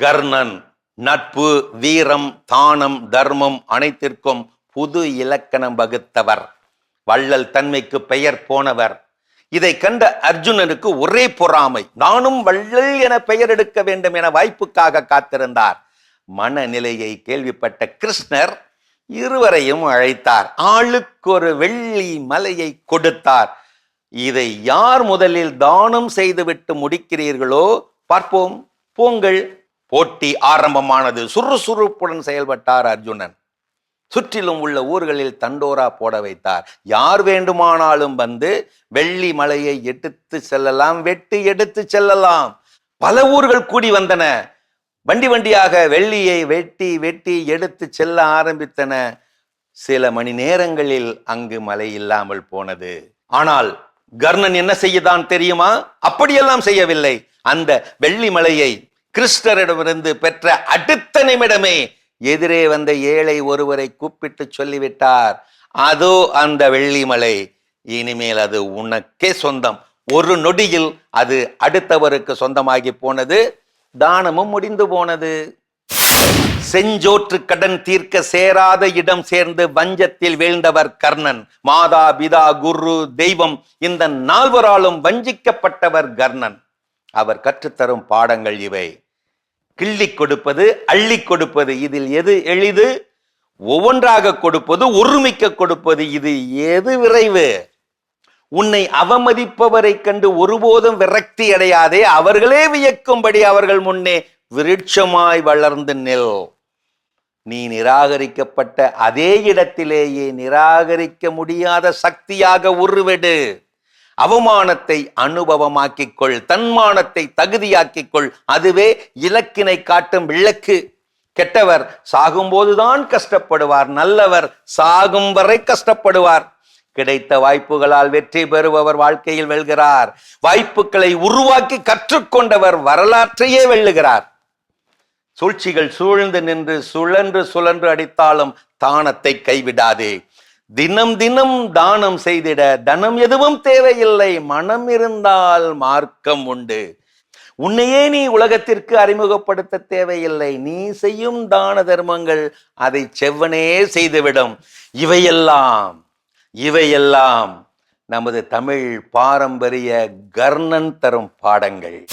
கர்ணன் நட்பு வீரம் தானம் தர்மம் அனைத்திற்கும் புது இலக்கணம் வகுத்தவர். வள்ளல் தன்மைக்கு பெயர் போனவர். இதை கண்ட அர்ஜுனனுக்கு ஒரே பொறாமை. நானும் வள்ளல் என பெயர் எடுக்க வேண்டும் என வாய்ப்புக்காக காத்திருந்தார். மனநிலையை கேள்விப்பட்ட கிருஷ்ணர் இருவரையும் அழைத்தார். ஆளுக்கு ஒரு வெள்ளி மலையை கொடுத்தார். இதை யார் முதலில் தானம் செய்துவிட்டு முடிக்கிறீர்களோ பார்ப்போம். போங்கள். போட்டி ஆரம்பமானது சுறுசுறுப்புடன் செயல்பட்டார் அர்ஜுனன். சுற்றிலும் உள்ள ஊர்களில் தண்டோரா போட வைத்தார். யார் வேண்டுமானாலும் வந்து வெள்ளி மலையை எடுத்து செல்லலாம் வெட்டி எடுத்து செல்லலாம். பல ஊர்கள் கூடி வந்தன. வண்டி வண்டியாக வெள்ளியை வெட்டி வெட்டி எடுத்து செல்ல ஆரம்பித்தன. சில மணி நேரங்களில் அங்கு மழை இல்லாமல் போனது. ஆனால் கர்ணன் என்ன செய்யதான் தெரியுமா? அப்படியெல்லாம் செய்யவில்லை. அந்த வெள்ளி மலையை கிருஷ்ணரிடமிருந்து பெற்ற அடுத்த நிமிடமே எதிரே வந்த ஏழை ஒருவரை கூப்பிட்டு சொல்லிவிட்டார். அதோ அந்த வெள்ளிமலை. இனிமேல் அது உனக்கே சொந்தம். ஒரு நொடியில் அது அடுத்தவருக்கு சொந்தமாகி போனது. தானமும் முடிந்து போனது. செஞ்சோற்று கடன் தீர்க்க சேராத இடம் சேர்ந்து வஞ்சத்தில் வீழ்ந்தவர் கர்ணன். மாதா பிதா குரு தெய்வம் இந்த நால்வராலும் வஞ்சிக்கப்பட்டவர் கர்ணன். அவர் கற்றுத்தரும் பாடங்கள் இவை. கிள்ளி கொடுப்பது அள்ளி கொடுப்பது இதில் எது எளிது? ஒவ்வொன்றாக கொடுப்பது ஒருமிக்க கொடுப்பது இது எது விரைவு? உன்னை அவமதிப்பவரை கண்டு ஒருபோதும் விரக்தி அடையாதே அவர்களே வியக்கும்படி அவர்கள் முன்னே விருட்சமாய் வளர்ந்து நில். நீ நிராகரிக்கப்பட்ட அதே இடத்திலேயே நிராகரிக்க முடியாத சக்தியாக உருவெடு. அவமானத்தை அனுபவமாக்கிக் கொள் தன்மானத்தை தகுதியாக்கிக் கொள் அதுவே இலக்கினை காட்டும் விளக்கு. கெட்டவர் சாகும்போதுதான் கஷ்டப்படுவார் நல்லவர் சாகும் வரை கஷ்டப்படுவார். கிடைத்த வாய்ப்புகளால் வெற்றி பெறுபவர் வாழ்க்கையில் வெல்கிறார். வாய்ப்புகளை உருவாக்கி கற்றுக்கொண்டவர் வரலாற்றையே வெல்லுகிறார். சூழ்ச்சிகள் சூழ்ந்து நின்று சுழன்று சுழன்று அடித்தாலும் தானத்தை கைவிடாதே. தினம் தினம் தானம் செய்திட தனம் எதுவும் தேவையில்லை மனம் இருந்தால் மார்க்கம் உண்டு. உன்னையே நீ உலகத்திற்கு அறிமுகப்படுத்த தேவையில்லை நீ செய்யும் தான தர்மங்கள் அதை செவ்வனே செய்துவிடும். இவையெல்லாம் இவையெல்லாம் நமது தமிழ் பாரம்பரிய கர்ணன் தரும் பாடங்கள்.